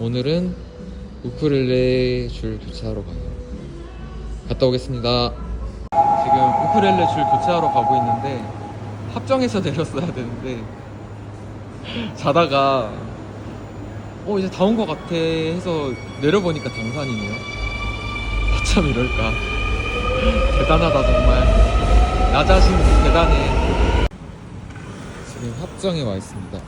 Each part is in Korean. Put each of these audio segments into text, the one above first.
오늘은 우크렐레 줄 교체하러 가요. 갔다 오겠습니다. 지금 우크렐레 줄 교체하러 가고 있는데 합정에서 내렸어야 되는데 자다가 어 이제 다 온 것 같아 해서 내려보니까 당산이네요. 어쩜 이럴까. 대단하다 정말. 나 자신 대단해. 지금 합정에 와 있습니다.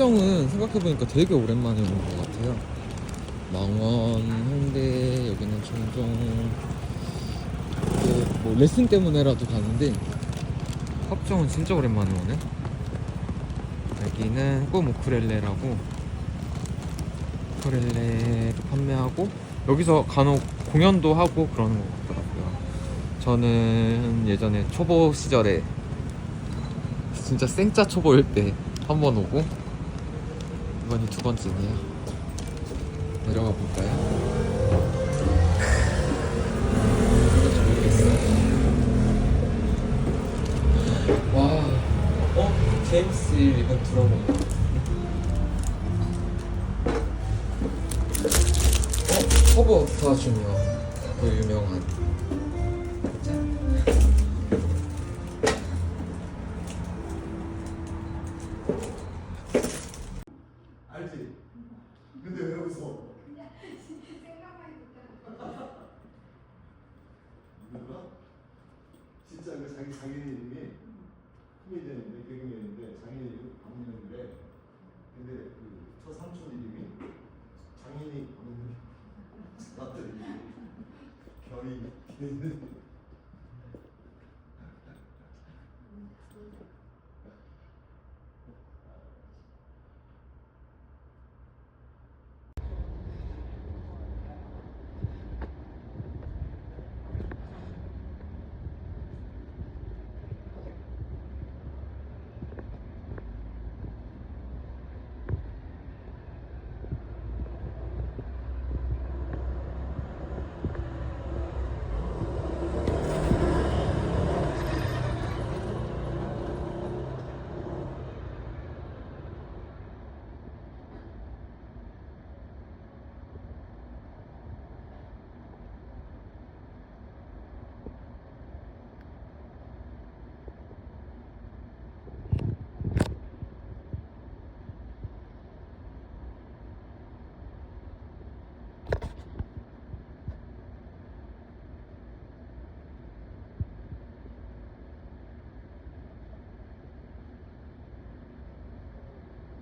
합정은 생각해보니까 되게 오랜만에 온 것 같아요. 망원, 홍대, 여기는 종종 그, 뭐 레슨 때문에라도 가는데 합정은 진짜 오랜만에 오네. 여기는 꿈 우크렐레라고 우크렐레도 판매하고 여기서 간혹 공연도 하고 그러는 것 같더라고요. 저는 예전에 초보 시절에 진짜 생짜 초보일 때 한 번 오고 이번이 두 번째네요. 내려가 볼까요? 와, 어? 제임스 이건 들어본 거. 어? 커버 주니어 그 유명한. 자기 장인님이 힘이 되는데 개그맨인데 장인 이름이 박민영인데, 근데 그첫 삼촌 이름이 장인이 방문 낫더니 결이